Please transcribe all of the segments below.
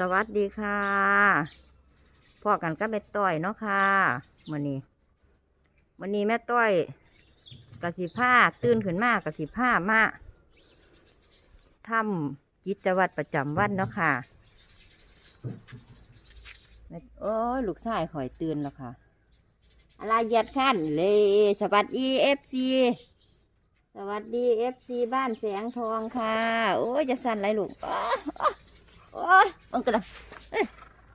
สวัสดีค่ะพ่อกันก็แม่ต้อยเนาะค่ะวันนี้วันนี้แม่ต้อยกะสิผ้าตื่นขึ้นมากกะสิผ้ามาทำกิจวัตรประจำวันเนาะค่ะโอ้ลูกชายข่อยตื่นแล้วค่ะ อะไรเยัดขั้นเลยสวัสดีเอฟซีสวัสดีเอฟซีบ้านแสงทองค่ะ โอ้ยจะสั่นไรลูกอ้ออ้อ โอ้ยมันกระเอ้ย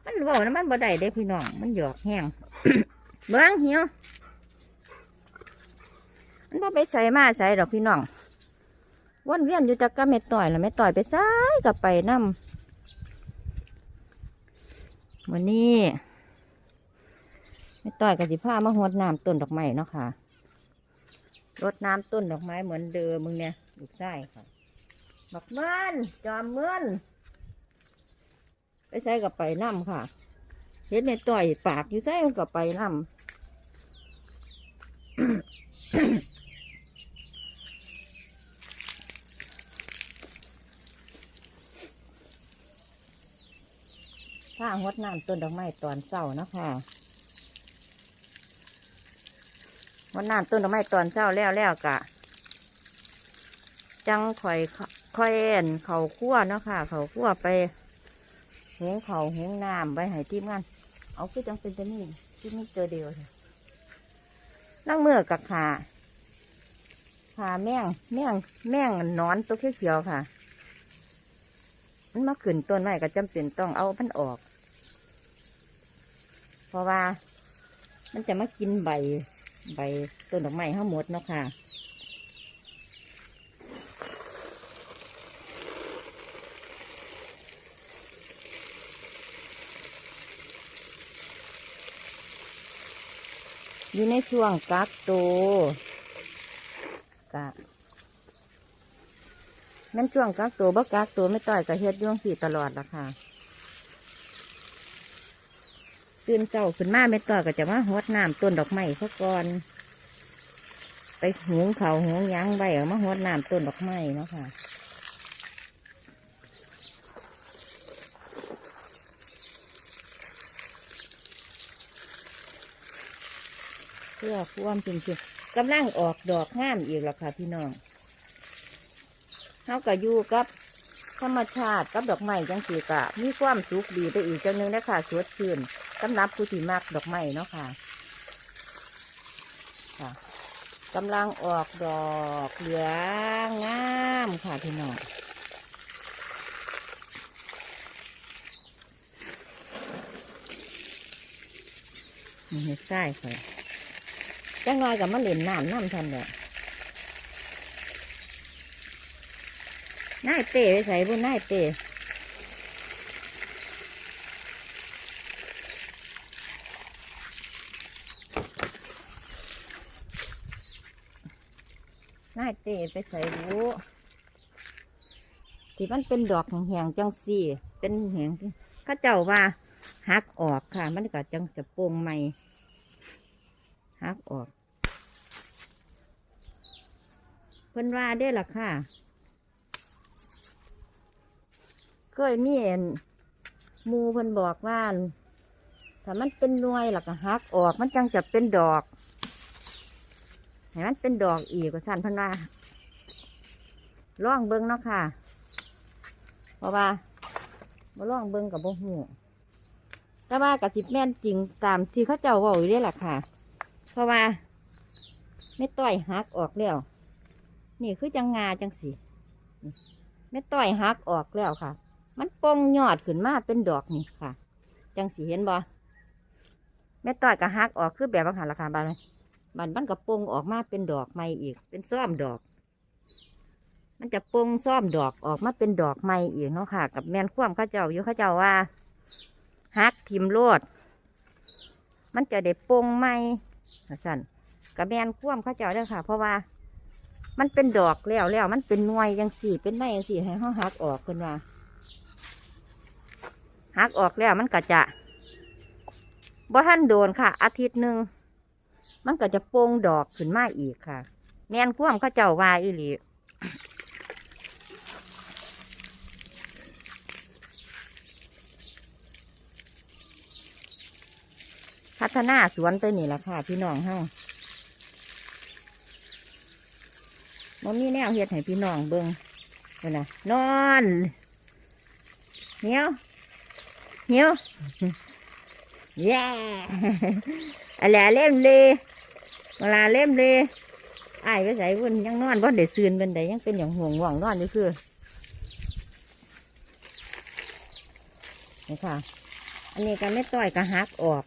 มันเบานะมันบ่ได้เด้พี่น้อง มันหยอกแห้งเบิ้งเหี่ยวมันบ่ไปใส่มาใส่ดอกพี่น้องวนเวียนอยู่แต่กับแม่ต่อยแล้วแม่ต่อยไปใส่กับไปนำวันนี้ไม่ต่อยกับสิผ้ามาหดน้ำต้นดอกไม้เนาะค่ะรดน้ำต้นดอกไม้เหมือนเดิมมึงเนี่ยลูกไส้ค่ะบักเมินจอมเมิน ไปใส่กับไปน้ำค่ะเห็นในต่อยปากอยู่ใส่มันกับไปน้ำผ้าหดน้ำต้นดอกไม้ตอนเช้านะค่ะวันน้ำต้นดอกไม้ตอนเช้าแล้วแล้วกะ จังข่อยข่อยเอ็นเขาคั่วเนาะค่ะ เขาคั่วไป หุงเขาหุงน้ำไปให้ทีมงาน เอาคือจังเป็นตัวนี้ที่นี่เจอเดียวนั่งเมื่อกับขาขาแม่งแม่งแม่งนอนตัวเขียวๆค่ะ มันมาขึ้นต้นไม้ก็จำเป็นต้องเอามันออก เพราะว่า มันจะมากินใบ ใบต้นดอกไม้ทั้งหมดเนาะค่ะ อยู่ในช่วงกักตัวกะแม่นช่วงกักตัวบ่กักตัวไม่ต่อยกับเฮ็ดย่วงสีตลอดละค่ะตื่นเจ้าขึ้นมาไม่ต่อยก็จะมาหดน้ำต้นดอกไม้เขาก่อน ไปหุงเขาหุงยังใบเอามาหดน้ำต้นดอกไม้เนาะค่ะ เพื่อความจริงจริงกำลังออกดอกงามอีกแล้วค่ะพี่น้องเขาก็อยู่กับธรรมชาติกับดอกไม้จังสีกะมีความสุขดีไปอีกจังนึงนะคะสดชื่นสำหรับผู้ที่มักดอกไม้เนาะค่ะค่ะกำลังออกดอกเหลืองงามค่ะพี่น้องนี่เห็ดไส้ค่ะ จังน้อยกับมาเล่นน้ำน้ำทันเด้อนายเป้ไปใส่บุญนายเป้นายเป้ไปใส่บุที่มันเป็นดอกแหงจังสี่ เป็นแหงข้าเจ้าว่าหักออกค่ะ มันก็จังจะโป่งใหม่ หักออก เพิ่นว่าได้อล่ะค่ะเคยมีเห็นมูเพิ่นบอกว่าถ้ามันเป็นหน่วยหล่ะก็หักออก มันจังจะเป็นดอกให้มันเป็นดอกอีกก็สั่นเพิ่นว่าล่องเบิ้งเนาะค่ะ เพราะว่าบ่ล่องเบิ้งกับบ่หูแต่ว่ากับสิบแม่นจริงตามที่เขาเจ้าว่าอยู่ได้อล่ะค่ะ เพราะว่าไม่ต้อยหักออกแล้วนี่คือจังงาจังสีนี่ไม่ต้อยหักออกแล้วค่ะ มันปองยอดขึ้นมาเป็นดอกนี่ค่ะ จังสีเห็นบ่แม่ต้อยกับหักออกคือแบบบางหันราคาบานบันมันกับปงออกมาเป็นดอกใหม่อีก เป็นซ่อมดอก มันจะปงซ่อมดอกออกมาเป็นดอกใหม่อีกเนาะค่ะ กับแมนคว่ำข้าเจ้าอยู่ข้าเจ้าว่าหักทิมโลด มันจะได้ปงใหม่ สั่นกระแมนคว่ำเข้าเจ้าเด้อค่ะ เพราะว่า มันเป็นดอกแล้วแล้วมันเป็นหน่วยยังสี่เป็นในยังสี่ให้เขาหักออกคนว่าหักออกแล้วมันก็จะบ่ทันโดนค่ะ อาทิตย์หนึ่งมันก็จะโป่งดอกขึ้นมาอีกค่ะ แมนคว่ำเข้าเจ้าว่าอีหลี พัฒนาสวนไปนี่แหละค่ะ พี่น้องเฮามันมีแนวเฮ็ดให้พี่น้องเบิ่งเบิ่งนะนอนเหี่ยวเหี่ยวแย่อะไรเล่มเลยเวลาเล่มเลยอายไปใส่วุ่นยังนอนบ่ได้ซืนเป็นใดยังเป็นอย่างห่วงห่วงนอนนี่คือนี่ค่ะ อันนี้ก็ไม่ต้อยก็หักออก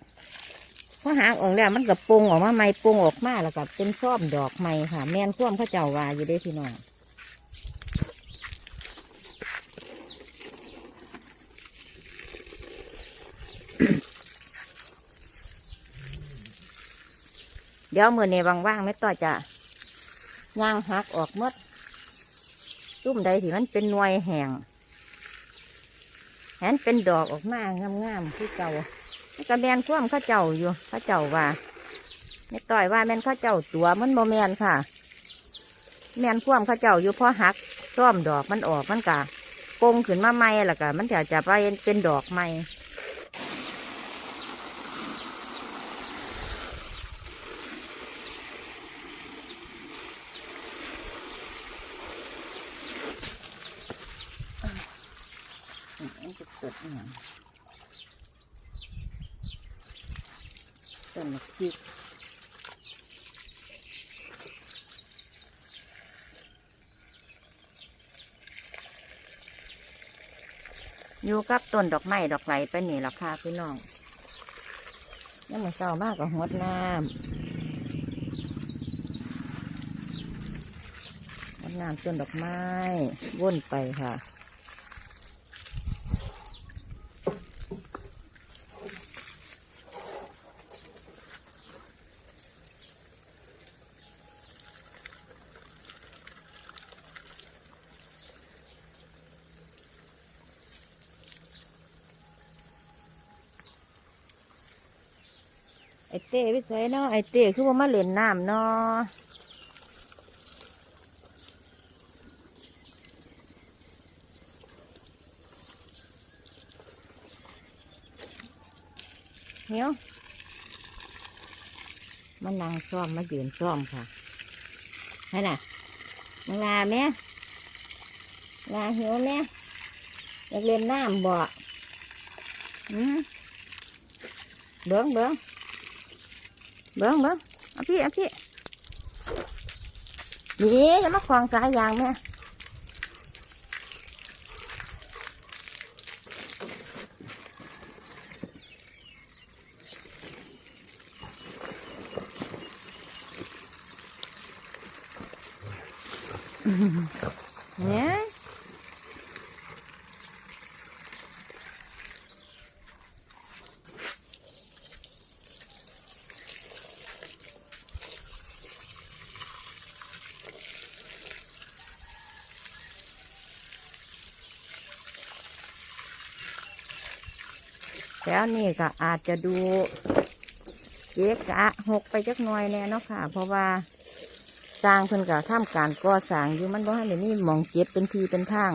พอหักออกแล้วมันก็ปงออกมาใหม่ปงออกมาแล้วก็เป็นซ่อมดอกใหม่ค่ะ แม่นคว่ำเข้าเจ้าวาอยู่ได้พี่น้องเดี๋ยวมือในว่างๆไม่ต่อจะย่างหักออกมดตุ้มใดที่มันเป็นหน่วยแห้งแหนเป็นดอกออกมางามๆที่เจ้า มันก็แมนคว่ำข้าเจ้าอยู่ข้าเจ้าว่าไม่ต่อยว่าแมนข้าเจ้าตัวมันโมแมนค่ะ แมนคว่ำข้าเจ้าอยู่เพราะหักซ่อมดอกมันออกมันกะปงขึ้นมาใหม่ล้วก็มันจะจะไปเป็นดอกใหม่มันจะเกิดอย่าง ต้นมะพริกอยู่กับต้นดอกไม้ดอกไหลไปนี่ราคาพี่น้องนี่มันเศร้ามากกว่าหดน้ำหดน้ำต้นดอกไม้ว่นไปค่ะ ต้ไปใส่เนาะไอเต้คือว่ามาเล่นน้ำเนาะเหียมันนั่งซ้อมมาเยืนซ้อมค่ะนั่นน่ะมาลาแม่ลาเหียวแม่อยากเล่นน้ำบ่อืมเบิ้งเบิ้ง เบิ้งเบิ้งเอาพี่เอาพี่นี่จะมาควางสายยางแม่เนี่ย แล้วนี่ก็อาจจะดูเจ๊กะหกไปจักหน่อยแน่เนาะค่ะ เพราะว่าสร้างเพิ่นก็ทำการก่อสร้างอยู่มันบ่ให้เดี๋ยวนี้มองเจ็บเป็นทีเป็นทาง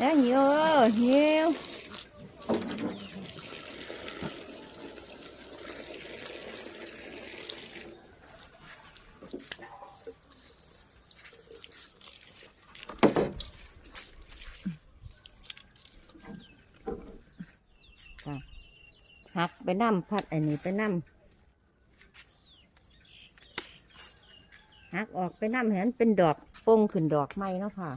Đó nhiều ơi, nhiều. หักไปน้ำพัดอันนี้ไปน้ำหักออกไปน้ำเห็นเป็นดอกโปงขึ้นดอกไม้เนาะค่ะ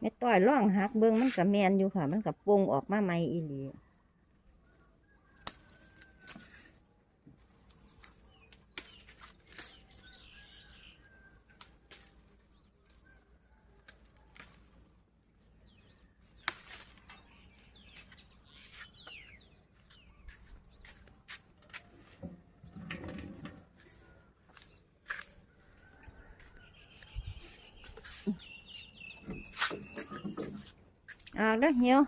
แม่ต้อยร่องหักเบิ้งมันกับแมนอยู่ค่ะ มันกับปุงออกมาใหม่อีหลี ออกแล้วเหี่ยว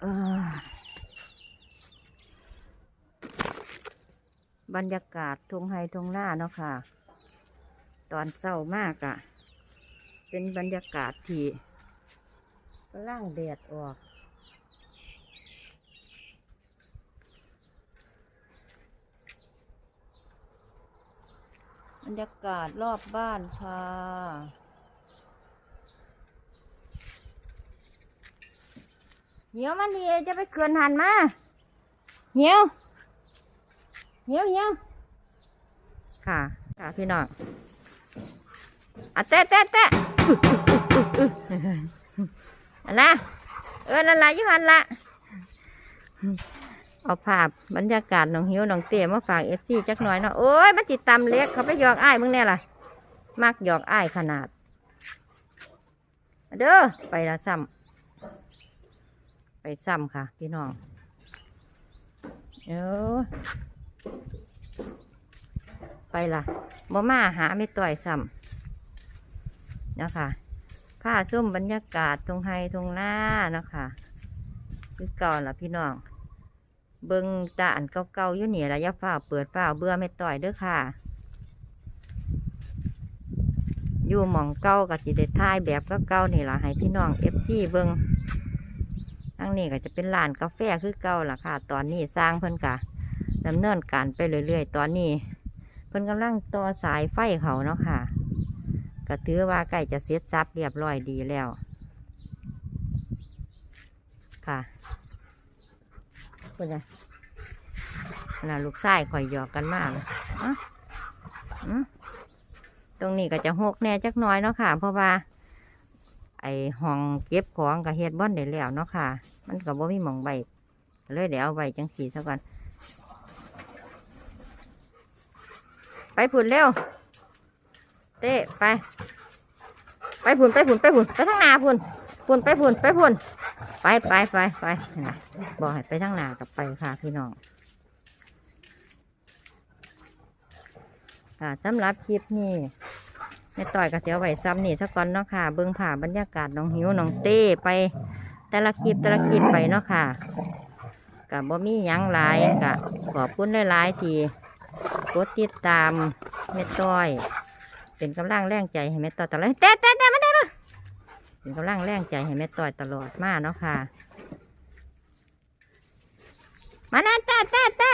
เอ้อบรรยากาศทงไฮทงหน้าเนาะค่ะ ตอนเศร้ามากอะ่ะ เป็นบรรยากาศที่กำลังแดดออก รรยากาศรอบบ้านค่ะ เหี่ยวมันนี่จะไปเขื่อนหันมา เหี่ยว เหี่ยวเหี่ยวค่ะ ค่ะพี่น้องอะเตะเตะเตะอันนะเออนั่นละอยุหันละ เอาภาพบรรยากาศน้องหิวน้องเตี๋ยมาฝากเอฟซีจักหน่อยเนาะโอ้ยมันติดตำเล็กเขาไปหยอกอ้ายมึงแน่ล่ะมักหยอกอ้ายขนาด เด้อไปละซ้ำไปซ้ำค่ะ พี่น้องเออไปละบ่มาหาไม่ต่อยซ้ำเนาะคะผ้าส้มบรรยากาศตรงไฮตรงหน้าเนาะคะคือก่าล่ะพี่น้อง เบิ้งตาอันเก่าๆอยู่นี่ละยาฝ้าเปิดฝ้าเบื่อไม่ต่อยเด้อค่ะ อยู่หมองเก่ากับสิเดท้ายแบบก็เก่าๆนี่ล่ะให้พี่น้องเอฟซีเบิ้งทั้งนี้ก็จะเป็นร้านกาแฟคือเก่าล่ะค่ะ ตอนนี้สร้างเพิ่นกะดำเนินการไปเรื่อยๆ ตอนนี้ เพิ่นกำลังต่อสายไฟเขาเนาะค่ะก็ถือว่าใกล้จะเสร็จสับเรียบร้อยดีแล้ว ค่ะ เป็นไงน่ะลูกชายข่อยหยอกกันมากเลยอะอืมตรงนี้ก็จะหกแน่จักน้อยเนาะค่ะ เพราะว่า ไอห้องเก็บของกับเฮ็ดบอนได้แล้วเนาะค่ะ มันก็บ่มีหมองใบเลยเดี๋ยวเอาไว้จังสีซะก่อนไปผุนเร็ว เต้ไป ไปผุนไปผุนไปผุนไปทางนาผุน ผุนไปผุนไปผุนไปไปไปไปนะบอกให้ไปทางหนากับไปค่ะพี่น้องค่ะสำหรับคลิปนี้แม่ต่อยกับเสียวไหวซ้ำนี่สักก่อนเนาะค่ะ เบิ้งผ่าบรรยากาศน้องหิวน้องเต้ไป แต่ละคลิปแต่ละคลิปไปเนาะค่ะกับบ่มียังหลายกะขอบคุณหลายๆทีกดติดตามแม่ต้อย เป็นกำลังแรงใจให้แม่ต้อยตลอดเต้เต้เต้ เป็นกำลังแรงใจให้แม่ต้อยตลอดมาเนาะค่ะ มาแน่เต้เต้เต้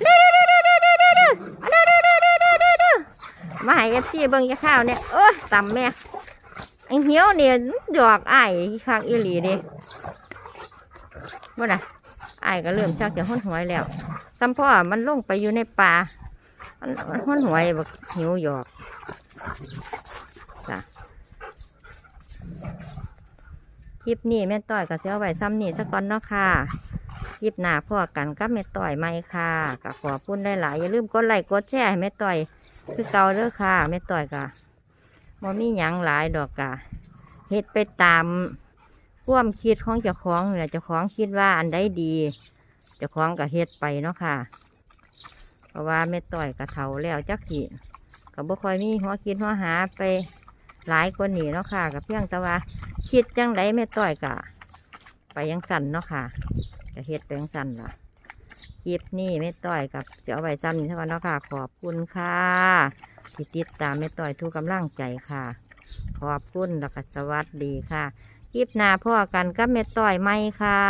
เร็วเร็วเร็วเร็วเร็วเร็วเร็วเร็วเร็วเร็วเร็วเร็วเร็วเร็วมาให้เอฟซีเบิ่งยาข้าวเนี่ยโอ้ยต่ำแม่ไอ้เหี้ยวเนี่ยหยอกไอ้ข้างอีหลีดิว่าน่ะอ้ก็เริ่มชักจะห้นหวยแล้วซ้ำพ่อมันลงไปอยู่ในป่ามันมันห้นหวยบักหิวหยอกจ้ะ คลิปนี้แม่ต้อยก็จะเอาไว้ซ้ำนี่สักก่อนเนาะค่ะคลิปหน้าพ่อกันกับแม่ต้อยไหมค่ะก็ขอพูดได้หลายๆอย่าลืมกดไลค์กดแชร์ให้แม่ต้อย คือเก่าเด้อค่ะแม่ต้อยกะบ่มีหยังหลายดอกกะเฮ็ดไปตามความคิดของเจ้าของเนี่ยเจ้าของคิดว่าอันใดดีเจ้าของก็เฮ็ดไปเนาะค่ะ เพราะว่าแม่ต่อยกระเทาแล้วจักสิก็บ่ค่อยมีหัวคิดหัวหาไป หลายคนนี่เนาะค่ะกับเพียงแต่ว่าคิดจังไดแม่ต่อยกะไปยังสั่นเนาะค่ะจะเฮ็ดไปยังสั่นล่ะคลิปนี้แม่ต่อยกับจะเอาไว้จำนี่เท่ากันเนาะค่ะ ขอบคุณค่ะที่ติดตามแม่ต่อยทุกกำลังใจค่ะ ขอบคุณแล้วก็สวัสดีค่ะคลิปหน้าพ่อกันกับเม็ดต่อยไหมค่ะ